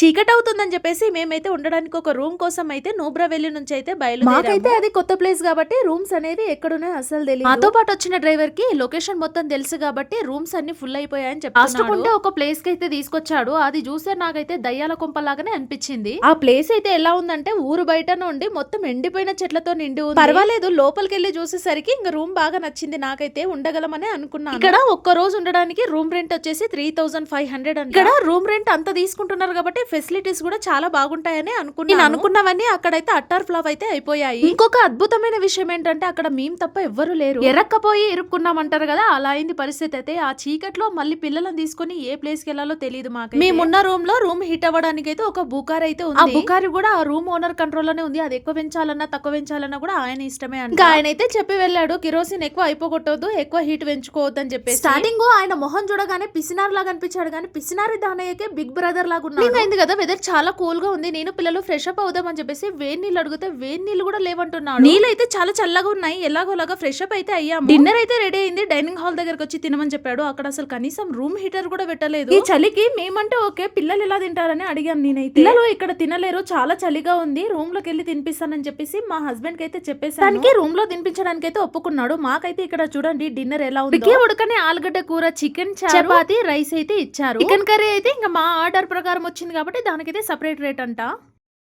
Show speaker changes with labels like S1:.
S1: చీకటి అవుతుందని చెప్పేసి మేమైతే ఉండడానికి ఒక రూమ్ కోసం అయితే నూబ్రా వెల్లి నుంచి అయితే బయలుదేరాము.
S2: మాకైతే
S1: అది కొత్త ప్లేస్ కాబట్టి రూమ్స్ అనేది ఎక్కడున్నాయో అసలు తెలియదు మాతో పాటు వచ్చిన డ్రైవర్కి లొకేషన్ మొత్తం తెలుసు కాబట్టి రూమ్స్ అన్ని ఫుల్ అయిపోయాయని ఉంటే ఒక ప్లేస్కి అయితే తీసుకొచ్చాడు. అది చూసే నాకైతే దయ్యాల కుంపలాగానే అనిపించింది. ఆ ప్లేస్ అయితే ఎలా ఉందంటే ఊరు బయట నుండి మొత్తం ఎండిపోయిన చెట్లతో నిండి ఉంది. పర్వాలేదు లోపలికి వెళ్ళి చూసేసరికి ఇంకా రూమ్ బాగా నచ్చింది. నాకైతే ఉండగలమని అనుకున్నాను. ఇక్కడ ఒక్క రోజు ఉండడానికి రూమ్ రెంట్ వచ్చేసి త్రీ థౌసండ్ ఫైవ్ హండ్రెడ్ ఇక్కడ రూమ్ రెంట్ అంత తీసుకుంటున్నారు కాబట్టి ఫెసిలిటీస్ కూడా చాలా బాగుంటాయని అనుకున్నాను. నేను అనుకున్నవన్నీ అక్కడైతే అట్టార్ ఫ్లాప్ అయితే అయిపోయాయి. ఇంకొక అద్భుతమైన విషయం ఏంటంటే అక్కడ మేము తప్ప ఎవ్వరు లేరు. ఎరక్కపోయి ఇరుక్కున్నామంటారు కదా అలా అయింది పరిస్థితి అయితే. ఆ చీకట్లో మళ్ళీ పిల్లలను తీసుకొని ఏ ప్లేస్కి వెళ్ళాలో తెలియదు మాకు మేమున్న రూమ్లో రూమ్ హీట్ అవ్వడానికి అయితే ఒక బుకార్ అయితే ఉంది. ఆ బుకారి కూడా ఆ రూమ్ ఓనర్ కంట్రోల్లోనే ఉంది. అది ఎక్కువ పెంచాలన్నా తక్కువ పెంచాలన్నా కూడా ఆయన ఇష్టమే అంట. ఆయన అయితే చెప్పి వెళ్ళాడు కిరోసిన్ ఎక్కువ అయిపోగొట్టొద్దు ఎక్కువ హీట్ పెంచుకోవద్దు అని చెప్పి స్టార్టింగ్ ఆయన మొహం చూడగానే పిసినార్ లాగా అనిపించాడు కానీ పిసినారి దానయ్యకే బిగ్ బ్రదర్ లాగా ఉన్నాడు. కదా వెదర్ చాలా కూల్గా ఉంది. నేను పిల్లలు ఫ్రెష్ అప్ అవుదాం అని చెప్పేసి వేడి నీళ్ళు అడిగితే వేడి నీళ్ళు కూడా లేవంటున్నాడు. నీళ్ళు అయితే చాలా చల్లగా ఉన్నాయి. ఎలాగోలాగా ఫ్రెష్ అప్ అయితే అయ్యాము. డిన్నర్ అయితే రెడీ అయింది. డైనింగ్ హాల్ దగ్గరకు వచ్చి తినమని చెప్పాడు. అక్కడ అసలు కనీసం రూమ్ హీటర్ కూడా పెట్టలేదు. ఈ చలికి మేమంటే ఓకే పిల్లలు ఎలా తింటారని అడిగాను నేనైతే. పిల్లలు ఇక్కడ తినలేరు. చాలా చలిగా ఉంది. రూమ్లోకి వెళ్ళి తినిపిస్తానని చెప్పేసి మా హస్బెండ్కి అయితే చెప్పేసాను దానికి రూమ్లో తినిపించడానికి అయితే ఒప్పుకున్నాడు. మాకైతే ఇక్కడ చూడండి డిన్నర్ ఎలా ఉంది. ఉడకని ఆలుగడ్డ కూర చికెన్ చపాతి రైస్ అయితే ఇచ్చారు. చికెన్ కర్రీ అయితే ఇంకా మా ఆర్డర్ ప్రకారం వచ్చింది కాబట్టి దానికైతే సపరేట్ రేట్ అంట.